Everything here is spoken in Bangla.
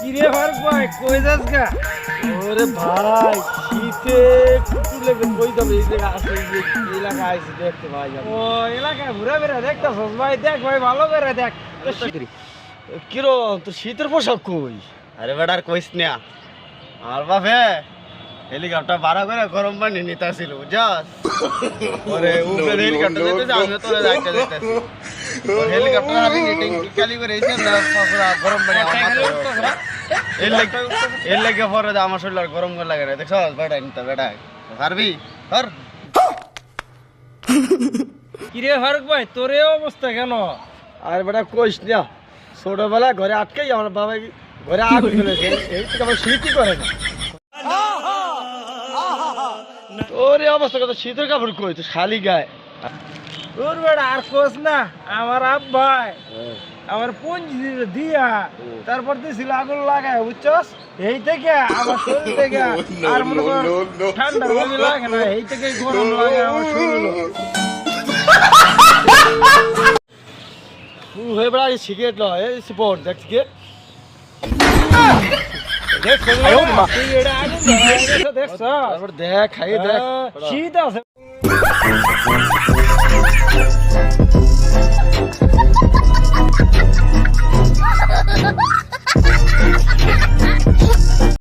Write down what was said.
কিরে ফারুক ভাই কই যাস গা? ওরে ভাই শীতে কুটু লেগে কই যাবে? এই জায়গা আছে এই এলাকা আছে দেখতে ভাই। ও এলাকায় ঘুরে বেড়া দেখতেছস ভাই দেখ ভাই ভালো করে দেখ। কিরো তো শীতের পোশাক কই? আরে বেটার কইস না। আর বাপে হেলিকপ্টার ভাড়া করে গরম পানি নিতে আসছিল বুঝছস? পরে উপরে হেলিকপ্টার আমি তোরে যাইতে হেলিকপ্টার এসে না গরম পানি আমার মাথায় উঠছে। এর লাগে এর লাগে পরে যে আমার শরীর আর গরম করে লাগে রে দেখছস বেটা নিতে বেটা পারবি? ধর। কিরে ফারুক ভাই তোর অবস্থা কেন? আর বেটা কইস না। ছোটবেলা ঘরে আটকেই আমার বাবা ঘরে আগুন ফেলেছে এই থেকে আমার শীতই করে না। তোর অবস্থা কত শীতের কাপড় কই? তো শালি গায়ে। তোর বেড়া আর কোস না। আমার আব্বাই আমার পুঞ্জি দিল দিয়া তারপর দিছিল আগুন লাগায় বুঝছস? এই থেকে আমার শরীর থেকে আর মনে কর ঠান্ডা রোজ লাগে না এই থেকে গরম লাগে আমার শরীর। তুই হয়ে বেড়া এই সিগারেট লয় এই সিপোর্ট দেখ সিগারেট দেখ তুই এটা আগুন ধরায় গেছে দেখছস তারপর দেখ। খাই দেখ শীত আছে।